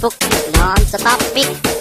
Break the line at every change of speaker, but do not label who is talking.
ฟุกนอนสต็อปปิก